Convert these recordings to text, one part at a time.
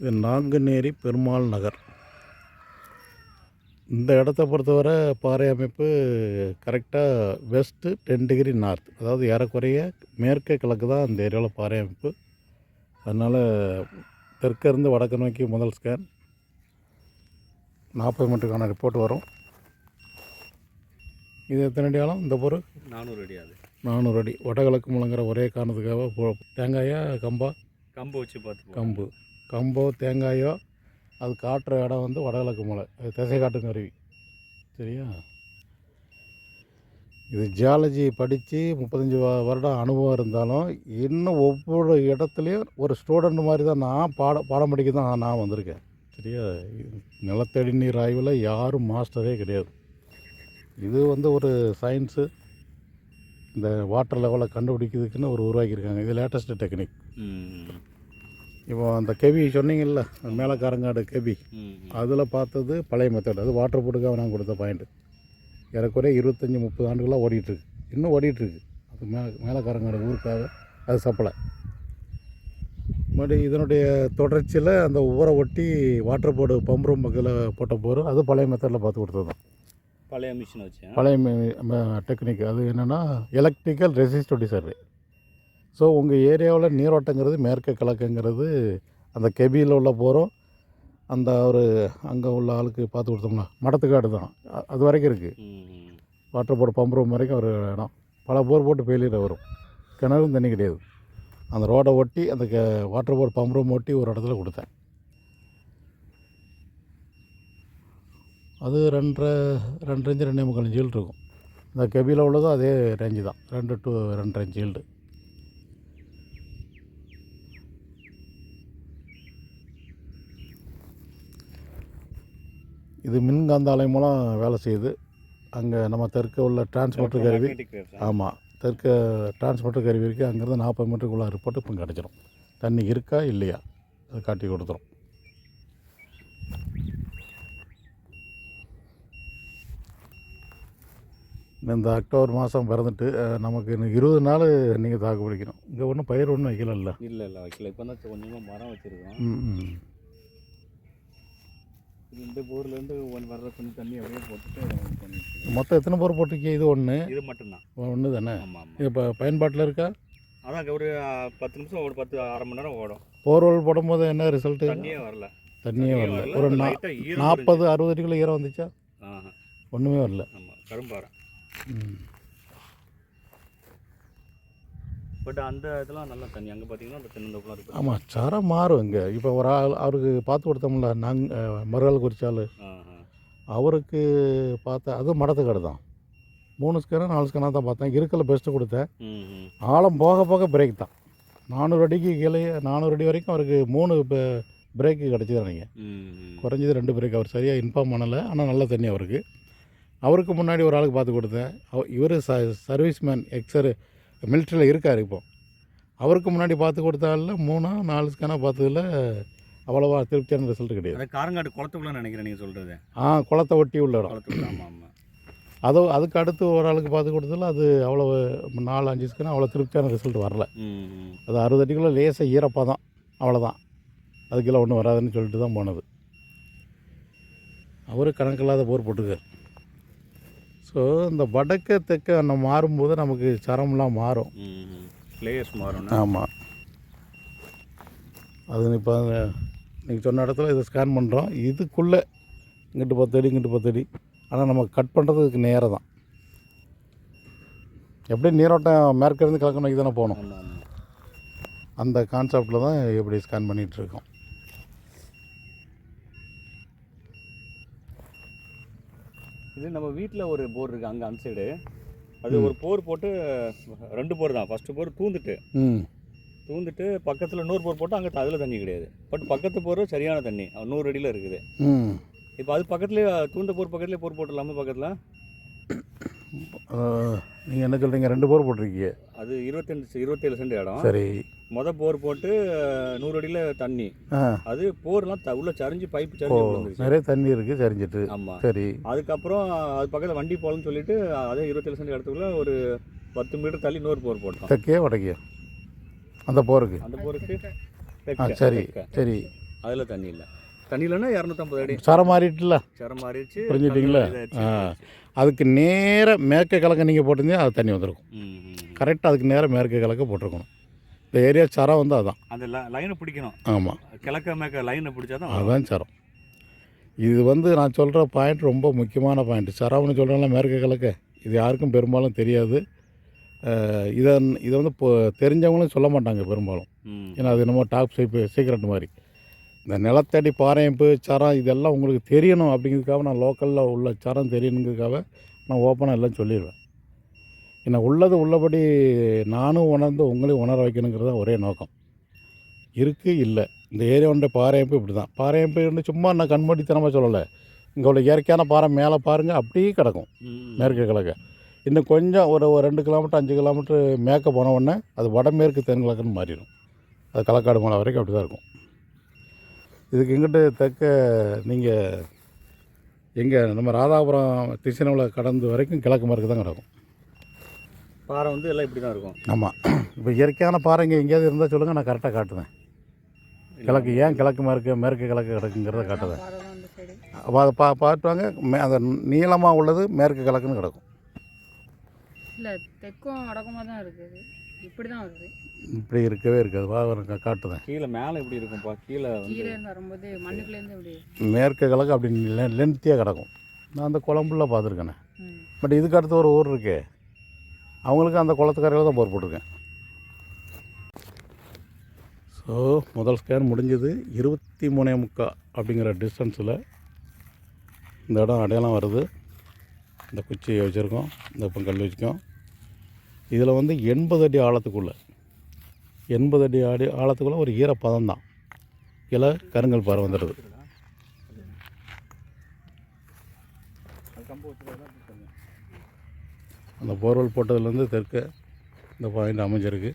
இது நாங்குநேரி பெருமாள் நகர். இந்த இடத்த பொறுத்தவரை பாறை அமைப்பு கரெக்டாக வெஸ்ட்டு டென் டிகிரி நார்த் அதாவது ஏறக்குறைய மேற்கே கிழக்கு தான் அந்த ஏரியாவில் பாறை அமைப்பு. அதனால் தெற்கிருந்து வடக்கு நோக்கி முதல் ஸ்கேன் நாற்பது மீட்டருக்கான ரிப்போர்ட் வரும். இது எத்தனை அடி ஆழம்? இந்த பொருள் நானூறு அடி அது. நானூறு அடி. வடகிழக்கு முழங்குற ஒரே காரணத்துக்காக தேங்காயா கம்பா? கம்பு வச்சு பார்த்து கம்பு. கம்போ தேங்காயோ அது காட்டுற இடம் வந்து வடகிழக்கு மலை. அது திசை காட்டும் கருவி சரியா? இது ஜியாலஜி படித்து முப்பத்தஞ்சு வ- வருடம் அனுபவம் இருந்தாலும் இன்னும் ஒவ்வொரு இடத்துலையும் ஒரு ஸ்டூடெண்ட் மாதிரி தான் நான் பாட பாடம் படிக்க தான் நான் வந்திருக்கேன். சரியா? நிலத்தடி நீர் ஆய்வில் யாரும் மாஸ்டரே கிடையாது. இது வந்து ஒரு சயின்ஸு இந்த வாட்டர் லெவலை கண்டுபிடிக்கிறதுக்குன்னு ஒரு உருவாக்கியிருக்காங்க. இது லேட்டஸ்ட்டு டெக்னிக் இப்போ அந்த கெவி சொன்னீங்கல்ல மேலக்காரங்காடு கெவி அதில் பார்த்தது பழைய மெத்தட் அது வாட்டர் போட்டுக்காக நான் கொடுத்த பாயிண்ட்டு ஏறக்குறைய இருபத்தஞ்சி முப்பது ஆண்டுகளாக ஓடிட்டுருக்கு இன்னும் ஓடிட்டுருக்கு அது மே மேலக்காரங்காடு ஊருக்காக. அது சப்ளை மறுபடி இதனுடைய தொடர்ச்சியில் அந்த ஊரை ஒட்டி வாட்டர் போர்டு பம்ப் ரூம் பக்கத்தில் போட்ட போர் அது பழைய மெத்தடில் பார்த்து கொடுத்தது தான். பழைய மிஷின் வச்சேன் பழைய டெக்னிக் அது என்னென்னா எலக்ட்ரிக்கல் ரெசிஸ்டிவிட்டி சர்வே ஸோ உங்கள் ஏரியாவில் நீரோட்டங்கிறது மேற்கு கிழக்குங்கிறது அந்த கெபியில் உள்ள போகிறோம் அந்த ஒரு அங்கே உள்ள ஆளுக்கு பார்த்து கொடுத்தோம்னா மடத்துக்காடு தான். அது வரைக்கும் இருக்குது வாட்டர் போர்டு பம்ப் ரூம் வரைக்கும் ஒரு இடம். பல போர் போட்டு ஃபெயிலியர் வரும் கிணறும் தண்ணி கிடையாது. அந்த ரோடை ஒட்டி அந்த க வாட்டர் போர்டு பம்ப் ரூம் ஒட்டி ஒரு இடத்துல கொடுத்தேன். அது ரெண்டரை ரெண்டு இன்ச்சு ரெண்டே முக்கால் இன்ச்சு இருக்கும். இந்த கெபியில் உள்ளதும் அதே ரேஞ்சு தான். ரெண்டு டு ரெண்டரை இன்ச்சு இது மின்காந்த அலை மூலம் வேலை செய்யுது. அங்கே நம்ம தெற்க உள்ள டிரான்ஸ்போர்ட்டர் கருவி? ஆமாம் தெற்க டிரான்ஸ்போர்ட்டர் கருவி இருக்குது அங்கேருந்து நாற்பது மீட்டருக்குள்ள ரிப்போர்ட் இப்போ கிடச்சிரும். தண்ணி இருக்கா இல்லையா? அது காட்டி கொடுத்துரும். இந்த அக்டோபர் மாதம் பிறந்துட்டு நமக்கு இன்னும் இருபது நாள் நீங்கள் தாக்கு பிடிக்கணும். இங்கே ஒன்றும் பயிர் ஒன்றும் வைக்கலல்ல? இல்ல இல்ல வைக்கல. இப்போ தான் கொஞ்சமாக மரம் வச்சிருக்கோம். ம் ம். இந்த போர்ல இருந்து ஒன் வர்ற கொஞ்சம் தண்ணி அப்படியே போட்டுட்டு. மொத்தம் எத்தனை போர் போட்டிருக்கீங்க? இது ஒன்று இது மட்டும்தான். ஒன்று தானே? இது இப்போ பயன்பாட்டில் இருக்கா? அதான் ஒரு பத்து நிமிஷம் ஒரு பத்து அரை மணி நேரம் ஓடும். போர்வெல் போடும்போது என்ன ரிசல்ட்டு தண்ணியே வரல. தண்ணியே வரல. ஒரு நாற்பது அறுபது அடிக்குள்ள ஈரம் வந்துச்சா? ஒன்றுமே வரல. ஆமா கரும்பாறை. ம். பட் அந்த இதெல்லாம் நல்லா தண்ணி. அங்க பாத்தீங்கன்னா அந்த தென்னந்தோப்புலாம் இருக்கு. ஆமாம் சரம் மாறும் இங்கே. இப்போ ஒரு ஆள் அவருக்கு பார்த்து கொடுத்தோம்ல நாங் மறுகால் ஆஹா. அவருக்கு பார்த்தா அது மடத்துக்காடு தான். மூணு ஸ்கேனாக நாலு ஸ்கேனாக தான் பார்த்தேன். இருக்கல பெஸ்ட்டு கொடுத்தேன். ஆழம் போக போக பிரேக் தான். நானூறு அடிக்கு கீழே நானூறு அடி வரைக்கும் அவருக்கு மூணு பிரேக்கு கிடச்சிது நீங்கள் ம் ம். குறைஞ்சது ரெண்டு பிரேக் அவர் சரியாக இன்ஃபார்ம் பண்ணலை. ஆனால் நல்ல தண்ணி அவருக்கு. அவருக்கு முன்னாடி ஒரு ஆளுக்கு பார்த்து கொடுத்தேன். இவர் ச சர்வீஸ் மேன் எக்ஸர் மிலிட்ரியில் இருக்கார் இப்போ. அவருக்கு முன்னாடி பார்த்து கொடுத்தால மூணா நாலு ஸ்கேனாக பார்த்ததுல அவ்வளோவா திருப்தியான ரிசல்ட் கிடையாது. அது காரங்காடு குளத்துக்குள்ள நினைக்கிறேன் நீங்க சொல்றது. ஆ குளத்தை ஒட்டி உள்ள இடம். அதோ அதுக்கு அடுத்து ஒரு ஆளுக்கு பார்த்து கொடுத்ததுல அது அவ்வளோ நாலு அஞ்சு ஸ்கேனா அவ்வளோ திருப்தியான ரிசல்ட் வரல. அது அறுபது அடிக்குள்ள லேசாக ஈரப்பாக தான் அவ்வளோதான் அதுக்கெல்லாம் ஒன்றும் வராதுன்னு சொல்லிட்டு தான் போனது. அவர் கணக்கில்லாத போர் போட்டுக்கார் ஸோ இந்த வடக்க தெற்க நம்ம மாறும்போது நமக்கு சரம்லாம் மாறும். பிளேயர்ஸ் மாறும் ஆமாம் அது இப்போ நீங்கள் சொன்ன இடத்துல இதை ஸ்கேன் பண்ணுறோம் இதுக்குள்ளே இங்கிட்டு பத்து அடி இங்கிட்டு பத்து அடி ஆனால் நம்ம கட் பண்ணுறதுக்கு நேரம் தான் எப்படி நீரோட்டம் மேற்கிருந்து கிழக்கு நோக்கி தானே போகணும்? அந்த கான்செப்டில் தான் இப்படி ஸ்கேன் பண்ணிகிட்டு இது நம்ம வீட்டில் ஒரு போர் இருக்கு அங்கே அந்த சைடு அது ஒரு போர் போட்டு ரெண்டு போர் தான். ஃபர்ஸ்ட் போர் தூந்துட்டு. தூந்துட்டு பக்கத்தில் இன்னொரு போர் போட்டு அங்கே அதில் தண்ணி கிடையாது. பட் பக்கத்து போர் சரியான தண்ணி. நூறு அடியில் இருக்குது. இப்போ அது பக்கத்துலேயே தூந்த போர் பக்கத்துலேயே போர் போட்டுடலாமா பக்கத்தில்? நீங்கள் என்ன சொல்கிறீங்க ரெண்டு போர் போட்டிருக்கீங்க. அது இருபத்தஞ்சு இருபத்தேழு சென்ட் இடம். சரி. மொதல் போர் போட்டு நூறு அடியில் தண்ணி. ஆ. அது போர்லாம் த உள்ள சரிஞ்சு பைப் ஓ சரிஞ்சு விழுந்துருச்சு நிறைய தண்ணி இருக்குது சரிஞ்சிட்டு. ஆமாம் சரி. அதுக்கப்புறம் அது பக்கத்தில் வண்டி போகலன்னு சொல்லிட்டு அதே இருபத்தேழு சென்ட் இடத்துக்குள்ள ஒரு பத்து மீட்டர் தள்ளி இன்னொரு போர் போட்டோம். தெற்கே வடக்கே? அந்த போருக்கு? அந்த போருக்கு ஆ சரி. சரி. அதில் தண்ணி இல்லை. தண்ணி இல்லைன்னா இரநூத்தம்பது அடி. சரம் மாறிட்டுல? சரம் மாறிடுச்சு. புரிஞ்சுட்டீங்களா? இதாயிடுச்சு. அதுக்கு நேர மேற்க கிழக்க நீங்கள் போட்டிருந்தீங்க அது தண்ணி வந்திருக்கும். ம். கரெக்டாக அதுக்கு நேரம் மேற்க கிழக்க போட்டிருக்கணும். இந்த ஏரியா சரம் வந்து அதான். அந்த லைனை பிடிக்கணும். ஆமாம் கிழக்க மேற்க லைனை பிடிச்சா தான் அதுதான் சரம். இது வந்து நான் சொல்கிற பாயிண்ட் ரொம்ப முக்கியமான பாயிண்ட் சரம்னு சொல்கிறேன்ல மேற்க கிழக்க. இது யாருக்கும் பெரும்பாலும் தெரியாது. இதை இதை வந்து இப்போ தெரிஞ்சவங்களும் சொல்ல மாட்டாங்க பெரும்பாலும். ஏன்னா அது என்னமோ டாப் சைப்பு சீக்ரெட் மாதிரி. இந்த நிலத்தடி பாறையம்பு சரம் இதெல்லாம் உங்களுக்கு தெரியணும் அப்படிங்கிறதுக்காக நான் லோக்கலில் உள்ள சரம் தெரியணுங்கிறதுக்காக நான் ஓப்பனாக எல்லாம் சொல்லிடுவேன். ஏன்னா உள்ளது உள்ளபடி நானும் உணர்ந்து உங்களையும் உணர வைக்கணுங்கிறது தான் ஒரே நோக்கம். இருக்குது இல்லை. இந்த ஏரியாவுடைய பாறையம்பு இப்படி தான் பாறையம்பு வந்து சும்மா நான் கண்மூடித்தனமாக சொல்லலை. இங்கே உள்ள இயற்கையான பாறை மேலே பாருங்கள் அப்படியே கிடக்கும். மேற்கு கிழக்கு. இன்னும் கொஞ்சம் ஒரு ஒரு ரெண்டு கிலோமீட்டர் அஞ்சு கிலோமீட்டர் மேற்க போன உடனே அது வடமேற்கு தென்கிழக்குன்னு மாறிடும். அது களக்காடு மலை வரைக்கும் அப்படி தான் இருக்கும். இதுக்கு இங்கிட்டு தெற்க நீங்கள் எங்கே நம்ம ராதாபுரம் திருச்சினவில் கடந்து வரைக்கும் கிழக்கு மேற்கு தான் கிடக்கும். பாறை வந்து எல்லாம் இப்படி தான் இருக்கும். ஆமாம் இப்போ இயற்கையான பாறைங்க எங்கேயாவது இருந்தால் சொல்லுங்கள் நான் கரெக்டாக காட்டுவேன். கிழக்கு ஏன் கிழக்கு மேற்கு மேற்கு கிழக்கு கிடக்குங்கிறத காட்டுவேன். பாறை தான் அந்த சைடு. அப்போ அதை பா பார்த்துவாங்க மே அந்த நீளமாக உள்ளது மேற்கு கிழக்குன்னு கிடக்கும். இல்லை தெற்கும் வடக்குமாக தான் இருக்குது இப்படி தான் வருது. இப்படி இருக்கவே இருக்காது. வா ஒரு காட்டுவேன். கீழே மேலே எப்படி இருக்கும்ப்பா கீழே வந்து கீழே இருந்து வரும்போது மண்ணுக்குள்ளேருந்து இப்படி. மேற்கு கிழக்கு அப்படி லென்த்தியாக கிடக்கும். நான் அந்த குழம்புல பார்த்துருக்கேனே. பட் இதுக்கு அடுத்து ஒரு ஊர் இருக்கே. அவங்களுக்கு அந்த குளத்துக்கரையில் தான் போர் போட்டிருக்கேன். ஸோ முதல் ஸ்கேன் முடிஞ்சது. இருபத்தி மூணே முக்கா அப்படிங்கிற டிஸ்டன்ஸில் இந்த இடம் அடையாளம் வருது. இந்த குச்சியை வச்சுருக்கோம். இந்த இப்போ கல் வச்சுக்கோம் இதில் வந்து எண்பது அடி ஆழத்துக்குள்ளே எண்பது அடி அடி ஆழத்துக்குள்ளே ஒரு ஈரப்பதம் தான். இதில் கருங்கல் பாறை வந்துடுது அது கம்பு வச்சுருக்கா அந்த போர்வெல் போட்டதுலேருந்து தெற்க இந்த பாயிண்ட் அமைஞ்சிருக்கு.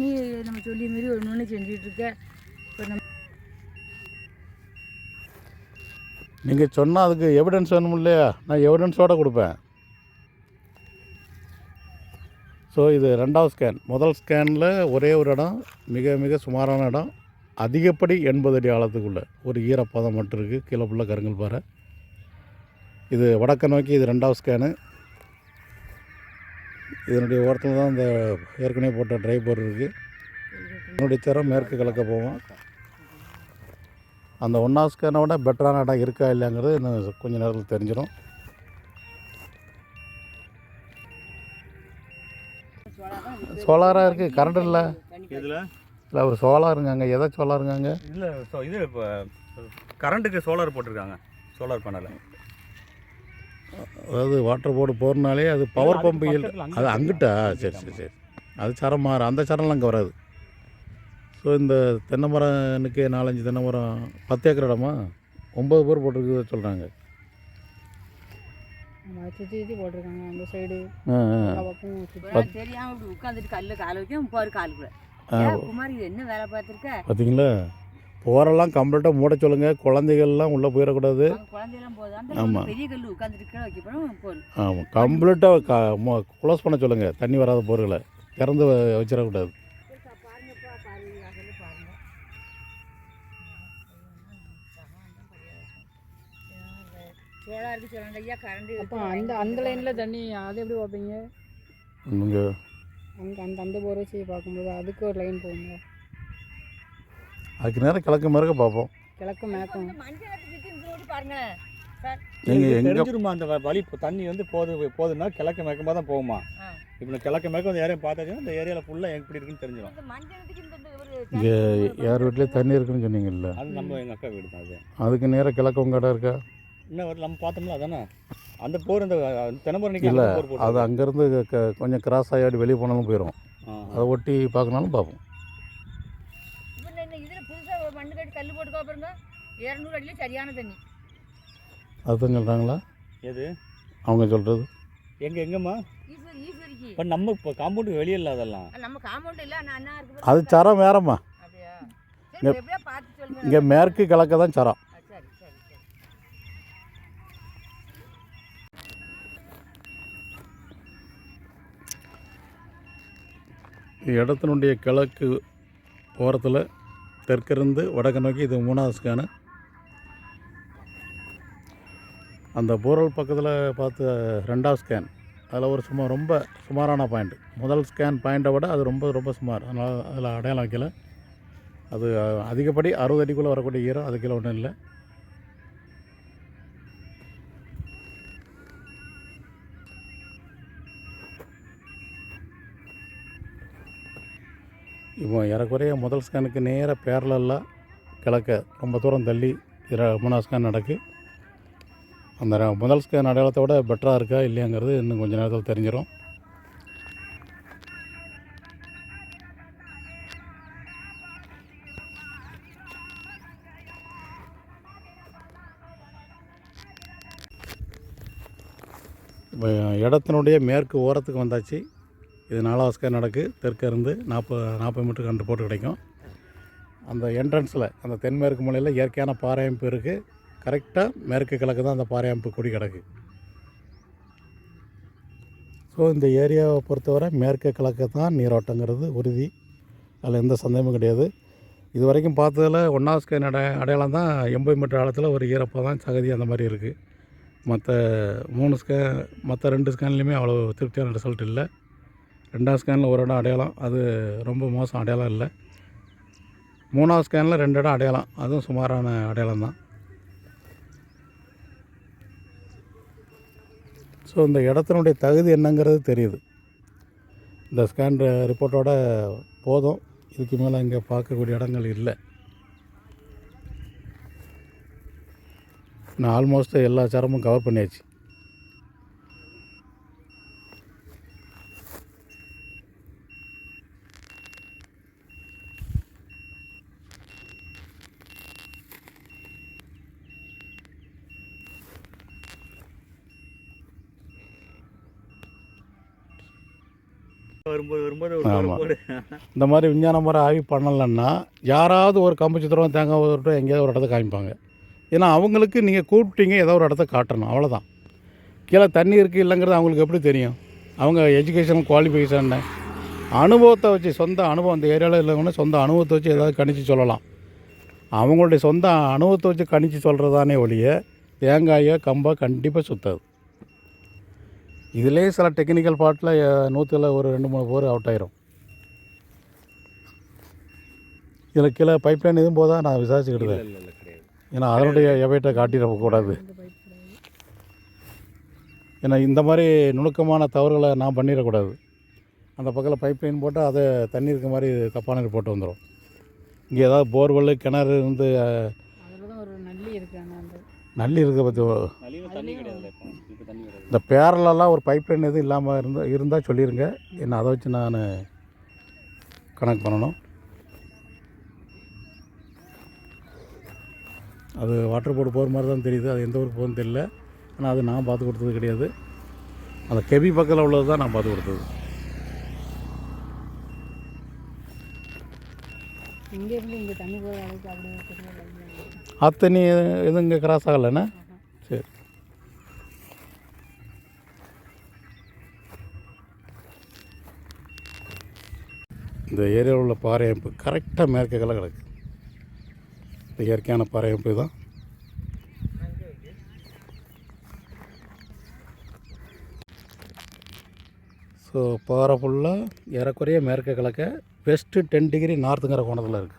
நீ நம்ம சொல்லி மாரி இப்போ நம்ம நீங்கள் சொன்னால் அதுக்கு எவிடன்ஸ் வேணும் இல்லையா? நான் எவிடன்ஸோடு கொடுப்பேன். ஸோ இது ரெண்டாவது ஸ்கேன் முதல் ஸ்கேனில் ஒரே ஒரு இடம் மிக மிக சுமாரான இடம் அதிகப்படி எண்பது அடி ஆழத்துக்குள்ள. ஒரு ஈரப்பதம் மட்டும் இருக்குது கீழே ஃபுல்லாக கருங்கல் பாறை. இது வடக்க நோக்கி இது ரெண்டாவது ஸ்கேனு இதனுடைய ஓரத்தில் தான் இந்த ஏற்கனவே போட்ட ட்ரை போர் இருக்குது என்னுடைய தரம் மேற்கு கிழக்க போவோம் அந்த ஒன்றாவது ஸ்கேனை விட பெட்டரான இடம் இருக்கா இல்லைங்கிறது இன்னும் கொஞ்ச நேரத்தில் தெரிஞ்சிடும். சோலாராக இருக்குது கரண்ட் இல்லை. இதில் இல்லை ஒரு சோலாருங்க அங்கே. எதை சோலாருங்க அங்கே? இல்லை இது இப்போ கரண்ட்டுக்கு சோலார் போட்டிருக்காங்க. சோலார் பேனல் அதாவது வாட்டர் போர்டு போகிறனாலே அது பவர் பம்பு அது அங்கிட்டா? சரி சரி சரி. அது சரம் மாறு அந்த சரம்லாம் அங்கே வராது. ஸோ இந்த தென்னை மரனுக்கு நாலஞ்சு தென்னை மரம் பத்து ஏக்கர் இடமா ஒம்பது பேர் போட்டிருக்கு சொல்கிறாங்க தெரியாம உட்காந்துட்டு கல்ல கால காலுக்குள்ள குமார் என்ன வேலை பார்த்துருக்க? பார்த்தீங்களா போரெல்லாம் கம்ப்ளீட்டாக மூட சொல்லுங்கள் குழந்தைகள்லாம் உள்ளே போயிடக்கூடாது. அவங்க குழந்தையெல்லாம் போதும் ஆமா. அந்த பெரிய கல் உட்காந்துட்டு கீழே வைக்க போறோம் போதும். ஆமாம் கம்ப்ளீட்டாக க க்ளோஸ் பண்ண சொல்லுங்கள் தண்ணி வராத பொருட்களை திறந்து வச்சிடக்கூடாது. அப்போ அந்த அந்த லைனில் தண்ணி அது எப்படி பார்ப்பீங்க? நீங்கள் அந்த அந்த அந்த போர் வச்சு பார்க்கும்போது அதுக்கு ஒரு லைன் போகுங்க அதுக்கு நேரம் கிழக்கு மேற்க பார்ப்போம். கிழக்கு சார் நீங்கள் எங்கே தெரிஞ்சிருமா அந்த வழி இப்போ தண்ணி வந்து போது போகுதுன்னா கிழக்கு மேற்கமாக தான் போகுமா. இப்போ நான் கிழக்கு மேற்க அந்த ஏரியா பார்த்தாச்சுன்னா இந்த ஏரியாவில் ஃபுல்லாக எப்படி இருக்குன்னு தெரிஞ்சிடும் இங்கே யார் வீட்லேயே தண்ணி இருக்குன்னு சொன்னீங்கல்ல? அது நம்ம எங்கள் அக்கா வீடு தான் அது. அதுக்கு நேரம் கிழக்கு உங்கள் இடம் இருக்கா? இன்னும் நம்ம பார்த்தோம்ல அதானே? அந்த போர் இந்த தென்னமரணிக்கு இல்லை அது அங்கேருந்து க கொஞ்சம் கிராஸ் ஆகியாடி வெளியே போனாலும் போயிடும் அதை ஒட்டி பார்க்கனாலும் பார்ப்போம் இப்போ இந்த இதில் புதுசாக மண்ணு கட்டி கல் போட்டுக்கோ பாருங்க இரநூறு அடியில சரியான தண்ணி. அதுதான் சொல்கிறாங்களா எது? அவங்க சொல்கிறது எங்க எங்கம்மா? இப்போ நம்ம இப்போ காம்பவுண்டுக்கு வெளியே இல்லை அதெல்லாம். நம்ம காம்பவுண்ட் இல்லை நான் அது சரம் வேறம்மா. அப்படியா? இங்க- சரி எப்படியா பார்த்து சொல்லுங்க. இங்கே மேற்கு கிழக்க தான் சரம். இடத்தினுடைய கிழக்கு ஓரத்தில் தெற்கிருந்து வடக்கு நோக்கி இது மூணாவது ஸ்கேனு. அந்த போரல் பக்கத்தில் பார்த்த ரெண்டாவது ஸ்கேன் அதில் ஒரு சும்மா ரொம்ப சுமாரான பாயிண்ட் முதல் ஸ்கேன் பாயிண்ட்டை விட அது ரொம்ப ரொம்ப சுமார். அதனால் அதில் அடையாளம் வைக்கல. அது அதிகப்படி அறுபது அடிக்குள்ளே வரக்கூடிய ஈரம் அது கீழே ஒன்றும் இல்லை. இப்போ ஏறக்குறைய முதல் ஸ்கேனுக்கு நேராக பேரலெல்லாம் கிழக்க ரொம்ப தூரம் தள்ளி இர மூணாவது ஸ்கேன் நடக்கு. அந்த முதல் ஸ்கேன் அடையாளத்தோட பெட்டராக இருக்கா இல்லையாங்கிறது இன்னும் கொஞ்சம் நேரத்தில் தெரிஞ்சிடும் இடத்தினுடைய மேற்கு ஓரத்துக்கு வந்தாச்சு. இது நாலாவது ஸ்கேன் நடக்கு. தெற்கிருந்து நாற்பது நாற்பது மீட்டர் கண்டு போட்டு கிடைக்கும். அந்த என்ட்ரன்ஸில் அந்த தென்மேற்கு மூலையில் இயற்கையான பாறையமைப்பு இருக்குது கரெக்டாக மேற்கு கிழக்கு தான் அந்த பாறை கொடி குடி கிடக்கு. ஸோ இந்த ஏரியாவை பொறுத்தவரை மேற்கு கிழக்கு தான் நீரோட்டங்கிறது உறுதி. அதில் எந்த சந்தேகமும் கிடையாது. இது வரைக்கும் பார்த்ததில் ஒன்றாவது ஸ்கேன் அடை அடையாளம் தான் எண்பது மீட்டர் ஆழத்தில் ஒரு ஈரப்பம் தான் சகதி அந்த மாதிரி இருக்குது மற்ற மூணு ஸ்கேன் மற்ற ரெண்டு ஸ்கேன்லேயுமே அவ்வளோ திருப்தியான ரிசல்ட் இல்லை. ரெண்டாவது ஸ்கேனில் ஒரு இடம் அடையாளம் அது ரொம்ப மோசம் அடையாளம் இல்லை. மூணாவது ஸ்கேனில் ரெண்டு இடம் அடையாளம் அதுவும் சுமாரான அடையாளம் தான். ஸோ இந்த இடத்தினுடைய தகுதி என்னங்கிறது தெரியுது. இந்த ஸ்கேன் ரிப்போர்ட்டோட போதும். இதுக்கு மேலே இங்கே பார்க்கக்கூடிய இடங்கள் இல்லை. நான் ஆல்மோஸ்ட் எல்லா சிரமும் கவர் பண்ணியாச்சு. வரும்போது வரும்போது ஒரு இந்த மாதிரி விஞ்ஞான முறை ஆய்வு பண்ணலைன்னா யாராவது ஒரு கம்பு சித்திரம் தேங்காய் உதட்டும் எங்கேயாவது ஒரு இடத்த காமிப்பாங்க. ஏன்னா அவங்களுக்கு நீங்கள் கூப்பிட்டீங்க ஏதோ ஒரு இடத்த காட்டணும் அவ்வளோதான் கீழே தண்ணி இருக்குது இல்லைங்கிறது அவங்களுக்கு எப்படி தெரியும்? அவங்க எஜுகேஷனல் குவாலிஃபிகேஷன் என்ன? அனுபவத்தை வச்சு சொந்த அனுபவம் அந்த ஏரியாவில் இல்லைங்கன்னா சொந்த அனுபவத்தை வச்சு ஏதாவது கணிச்சு சொல்லலாம். அவங்களுடைய சொந்த அனுபவத்தை வச்சு கணிச்சு சொல்கிறதானே ஒழிய தேங்காயோ கம்போ கண்டிப்பாக சுத்தாது. இதிலே சில டெக்னிக்கல் பார்ட்டில் நூற்றில் ஒரு ரெண்டு மூணு பேர் அவுட் ஆயிரும். இதில் கீழே பைப் லைன் எதுவும் போதா நான் விசாரிச்சுக்கிட்டு இல்லை இல்லை கிடையாது. ஏன்னா அதனுடைய எவைட்டை காட்டிடக்கூடாது ஏன்னா இந்த மாதிரி நுணுக்கமான தவறுகளை நான் பண்ணிடக்கூடாது. அந்த பக்கத்தில் பைப் லைன் போட்டால் அதை தண்ணி இருக்க மாதிரி தப்பான போட்டு வந்துடும் இங்கே ஏதாவது போர்வெல் கிணறு இருந்து நல்லி இருக்க பற்றி இந்த பேரலெல்லாம் ஒரு பைப் லைன் எதுவும் இல்லாமல் இருந்தால் இருந்தால் சொல்லிடுங்க என்ன அதை வச்சு நான் கணக்கு பண்ணணும். அது வாட்டர் போர்டு போகிற மாதிரி தான் தெரியுது. அது எந்த ஊருக்கு போகுதுன்னு தெரியல. ஆனால் அது நான் பார்த்து கொடுத்தது கிடையாது. அந்த கெபி பக்கத்தில் உள்ளது தான் நான் பார்த்து கொடுத்தது. இங்கேருந்து இங்கே தண்ணி போகிற அளவுக்கு அப்படியே அத்தனி எதுவும் இங்கே கிராஸ் ஆகலைண்ணே சரி இந்த ஏரியாவில் உள்ள பாறை அமைப்பு கரெக்டாக மேற்கு கிழக்கு கிடக்கு. இந்த இயற்கையான பாறை அமைப்பு தான். ஸோ பாறை ஃபுல்லாக ஏறக்குறைய மேற்கு கிழக்க வெஸ்ட்டு டென் டிகிரி நார்த்துங்கிற கோணத்தில் இருக்குது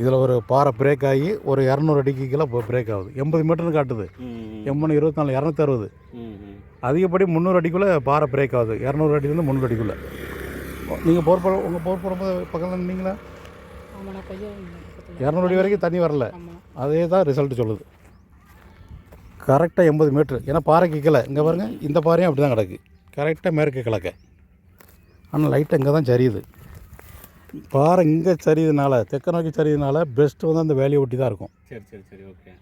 இதில் ஒரு பாறை பிரேக் ஆகி ஒரு இரநூறு அடிக்கு கீழே பிரேக் ஆகுது. எண்பது மீட்டர்னு காட்டுது. எண்பது இருபத்தி நாலு இரநூத்தி அறுபது. அதிகப்படி முந்நூறு அடிக்குள்ளே பாறை பிரேக் ஆகுது. இரநூறு அடியிலேருந்து முந்நூறு அடிக்குள்ளே. நீங்கள் போர் போட உங்கள் போர் போடும்போது பக்கத்தில் நின்னீங்களா? இரநூறு அடி வரைக்கும் தண்ணி வரல. அதே தான் ரிசல்ட் சொல்லுது. கரெக்டாக எண்பது மீட்ரு ஏன்னா பாறைக்கு கீழே இங்கே பாருங்கள் இந்த பாறையும் அப்படி தான் கிடக்கு கரெக்டாக மேற்கு கிழக்க. ஆனால் லைட்டாக இங்கே தான் சரியுது. பாறை இங்கே சரியுதுனால தெற்க நோக்கி சரியுதுனால பெஸ்ட்டு வந்து அந்த வேலையை ஒட்டி தான் இருக்கும். சரி சரி சரி ஓகே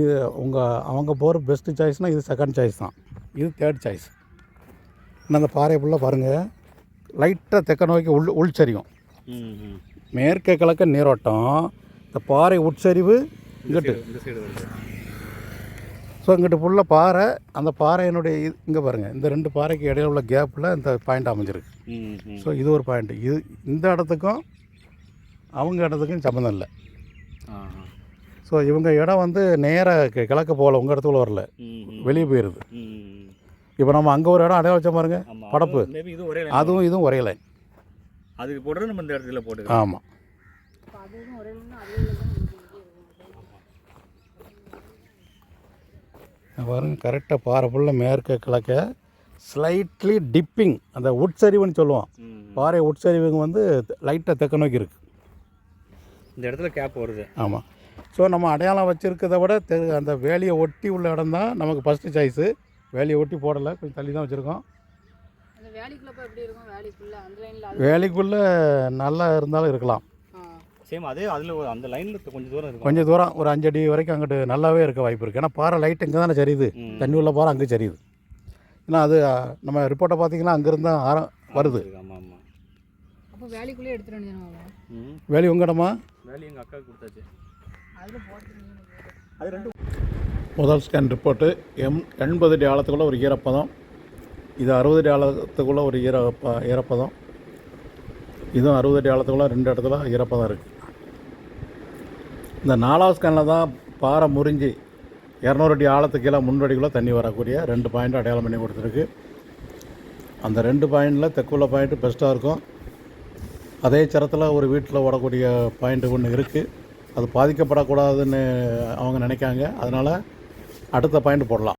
இது உங்கள் அவங்க போகிற பெஸ்ட்டு சாய்ஸ்னால் இது செகண்ட் சாய்ஸ் தான். இது தேர்ட் சாய்ஸ் இன்னும் அந்த பாறை ஃபுல்லாக பாருங்கள் லைட்டாக தெற்க நோக்கி உள் உள்சரியும். மேற்கே கிழக்க நீரோட்டம் இந்த பாறை உட்சரிவு இங்கிட்டு. ஸோ இங்கிட்டு ஃபுல்லாக பாறை அந்த பாறையினுடைய இது இங்கே பாருங்கள் இந்த ரெண்டு பாறைக்கு இடையில உள்ள கேப்பில் இந்த பாயிண்ட் அமைஞ்சிருக்கு. ஸோ இது ஒரு பாயிண்ட் இது இந்த இடத்துக்கும் அவங்க இடத்துக்கும் சம்மந்தம் இல்லை. ஸோ இவங்க இடம் வந்து நேராக கிழக்க போகல உங்கள் இடத்துல வரல. வெளியே போயிடுது. இப்போ நம்ம அங்கே ஒரு இடம் அடையாளம் வச்ச பாருங்க. ஆமா. படப்பு. அதுவும் maybe இது ஒரே line. அதுவும் இதுவும் ஒரே லைன் அதுக்கு போடுறது நம்ம இந்த இடத்துல போட்டுக்கலாம். ஆமாம் பாருங்க கரெக்டாக பாறை ஃபுல்லாக மேற்க கிழக்க. ஸ்லைட்லி டிப்பிங் அந்த உட்சரிவுன்னு சொல்லுவோம். பாறை உட்சரிவுங்க வந்து லைட்டாக தெக்க நோக்கி இருக்குது இந்த இடத்துல கேப் வருது. ஆமாம் ஸோ நம்ம அடையாளம் வச்சுருக்கதை விட தெ அந்த வேலியை ஒட்டி உள்ள இடம் தான் நமக்கு ஃபஸ்ட்டு சாய்ஸு வேலியை ஒட்டி போடலை. கொஞ்சம் தள்ளி தான் வச்சுருக்கோம். வேலிக்குள்ளே நல்லா இருந்தாலும் இருக்கலாம். சேம் அதே அதில் அந்த லைனில் கொஞ்சம் தூரம் இருக்கும். கொஞ்சம் தூரம் ஒரு அஞ்சு அடி வரைக்கும் அங்கிட்டு நல்லாவே இருக்க வாய்ப்பு இருக்குது ஏன்னா பாறை லைட் இங்கே தானே சரியுது. தண்ணி உள்ள பாறை அங்கே சரியுது. ஏன்னா அது நம்ம ரிப்போர்ட்டை பார்த்தீங்கன்னா அங்கேருந்து தான் ஆரம் வருது. ஆமாம் ஆமாம் அப்போ வேலிக்குள்ளே ம். வேலி உங்கள் இடமா வேலி எங்கள் அக்காவுக்கு கொடுத்தாச்சு. அது ரெண்டு முதல் ஸ்கேன் ரிப்போர்ட்டு எம் எண்பது அடி ஆழத்துக்குள்ள ஒரு ஈரப்பதம். இது அறுபது அடி ஆழத்துக்குள்ளே ஒரு ஈர ப- ஈரப்பதம். இதுவும் அறுபது அடி ஆழத்துக்குள்ளே ரெண்டு இடத்துல ஈரப்பதம் இருக்குது இந்த நாலாவது ஸ்கேனில் தான் பாறை முறிஞ்சி இரநூறு அடி ஆழத்துக்கு கீழே முன்னூறு தண்ணி வரக்கூடிய ரெண்டு பாயிண்ட் அடையாளம் பண்ணி கொடுத்துருக்கு. அந்த ரெண்டு பாயிண்டில் தெற்குள்ள பாயிண்ட்டு பெஸ்ட்டாக இருக்கும். அதே சரத்தில் ஒரு வீட்டில் ஓடக்கூடிய பாயிண்ட்டு ஒன்று இருக்குது அது பாதிக்கப்படக்கூடாதுன்னு அவங்க நினைக்காங்க. அதனால் அடுத்த பாயிண்ட் போடலாம்.